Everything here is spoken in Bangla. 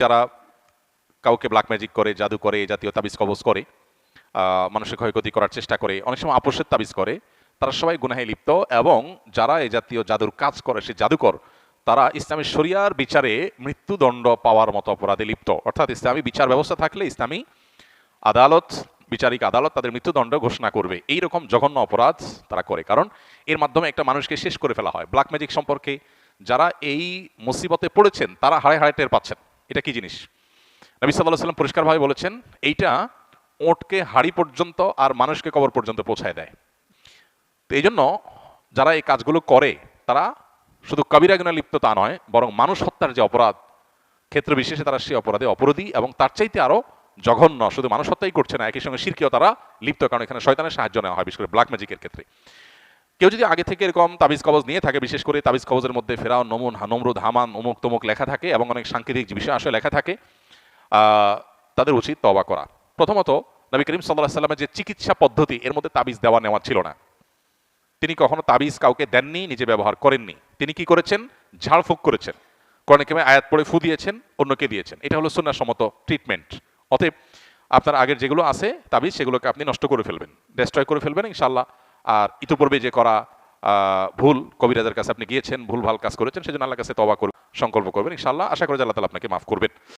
যারা কাউকে ব্ল্যাক ম্যাজিক করে, জাদু করে জাতীয় তাবিজ কবজ করে মানুষের ক্ষয়ক্ষতি করার চেষ্টা করে, অনেক সময় আপোষের তাবিজ করে, তারা সবাই গুনাহে লিপ্ত এবং যারা এই জাতীয় জাদুর কাজ করে, সে জাদুকর, তারা ইসলামী শরিয়ার বিচারে মৃত্যুদণ্ড পাওয়ার মতো অপরাধে লিপ্ত। অর্থাৎ ইসলামী বিচার ব্যবস্থা থাকলে ইসলামী আদালত, বিচারিক আদালত তাদের মৃত্যুদণ্ড ঘোষণা করবে। এই রকম জঘন্য অপরাধ তারা করে, কারণ এর মাধ্যমে একটা মানুষকে শেষ করে ফেলা হয়। ব্ল্যাক ম্যাজিক সম্পর্কে যারা এই মুসিবতে পড়েছেন, তারা হাড়ে হাড়ে টের পাচ্ছেন। এটা কি জিনিস? নবী সাল্লাহ সাল্লাম পরিষ্কারভাবে বলেছেন, এইটা ওটকে হাড়ি পর্যন্ত আর মানুষকে কবর পর্যন্ত পৌঁছায় দেয়। তো এই জন্য যারা এই কাজগুলো করে, তারা শুধু কবিরা লিপ্ত তা নয়, বরং মানুষ হত্যার যে অপরাধ, ক্ষেত্র বিশেষে তারা সেই অপরাধে অপরাধী এবং তার চাইতে আরও জঘন্য, শুধু মানুষ হত্যাই করছে না, একই সঙ্গে শিরকিও তারা লিপ্ত, কারণ এখানে শয়তানের সাহায্য নেওয়া হয়, বিশেষ করে ব্ল্যাক ম্যাজিকের ক্ষেত্রে। কেউ যদি আগে থেকে এরকম তাবিজ কবজ নিয়ে থাকে, বিশেষ করে তাবিজ কবজের মধ্যে ফেরাও নমুন নমরুদ, হামান অমুক তমুক লেখা থাকে এবং অনেক সাংকেতিক বিষয় আসলে লেখা থাকে তাদের উচিত তবা করা। প্রথমত, নবী করিম সাল্লাহ সাল্লামের যে চিকিৎসা পদ্ধতি, এর মধ্যে তাবিজ দেওয়া নেওয়া ছিল না। তিনি কখনো তাবিজ কাউকে দেননি, নিজে ব্যবহার করেননি। তিনি কি করেছেন? ঝাড়ফুঁক করেছেন। কোরআন কেমে আয়াত পড়ে ফু দিয়েছেন, অন্যকে দিয়েছেন। এটা হলো সুন্নাহসম্মত ট্রিটমেন্ট অতএব, আপনার আগের যেগুলো আছে, তাবিজ, সেগুলোকে আপনি নষ্ট করে ফেলবেন ডেস্ট্রয় করে ফেলবেন ইনশাল্লাহ আর ইতিপূর্বে যে করা ভুল কবিরাজের কাছে আপনি গিয়েছেন, ভুল ভালো কাজ করেছেন, সেজন্য আল্লাহ কাছে তবা করবেন সংকল্প করবেন ইনশাল্লাহ আশা করি আল্লাহ তালা আপনাকে মাফ করবেন।